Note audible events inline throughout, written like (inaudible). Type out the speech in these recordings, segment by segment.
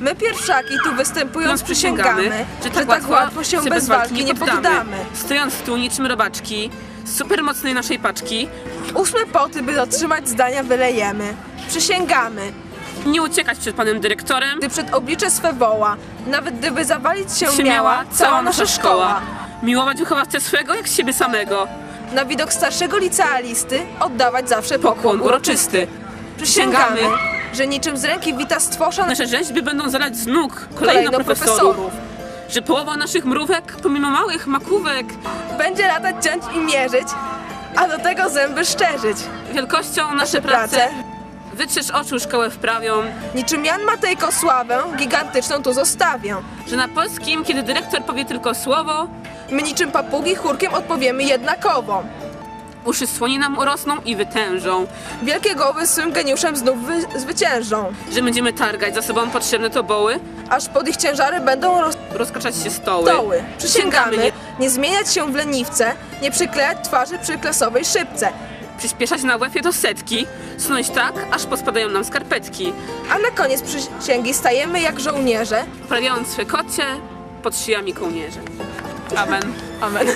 My pierwszaki tu występując przysięgamy, że tak łatwo się bez walki nie poddamy. Stojąc tu niczym robaczki, z supermocnej naszej paczki, Ósme poty, by dotrzymać zdania wylejemy. Przysięgamy, nie uciekać przed panem dyrektorem, gdy przed oblicze swe woła, nawet gdyby zawalić się, się miała cała nasza szkoła. Miłować wychowawcę swego jak siebie samego. Na widok starszego licealisty oddawać zawsze pokłon uroczysty. Przysięgamy. Że niczym z ręki wita stwosza Nasze rzeźby będą zalać z nóg kolejno, kolejno profesorów. profesorów. Że połowa naszych mrówek, pomimo małych makówek, Będzie latać, ciąć i mierzyć, a do tego zęby szczerzyć. wielkością nasze Nasze prace, prace, wytrzesz oczu szkołę wprawią, niczym Jan Matejko sławę, gigantyczną tu zostawię. że na polskim, kiedy dyrektor powie tylko słowo, My niczym papugi chórkiem odpowiemy jednakowo. Uszy słoni nam urosną i wytężą. Wielkie głowy swym geniuszem znów wy- zwyciężą, Że będziemy targać za sobą potrzebne toboły, aż pod ich ciężary będą roz- rozkaczać się stoły. stoły. Przysięgamy, nie nie zmieniać się w leniwce, nie przyklejać twarzy przy klasowej szybce, przyspieszać na łefie do setki, sunąć tak, aż pospadają nam skarpetki, a na koniec przysięgi stajemy jak żołnierze. poprawiając swe kocie pod szyjami kołnierze. Amen. (laughs) Amen.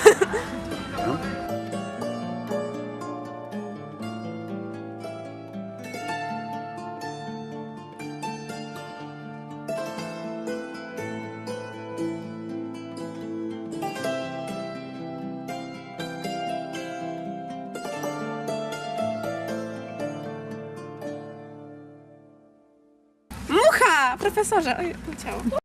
Mucha! Profesorze, oj, ciało.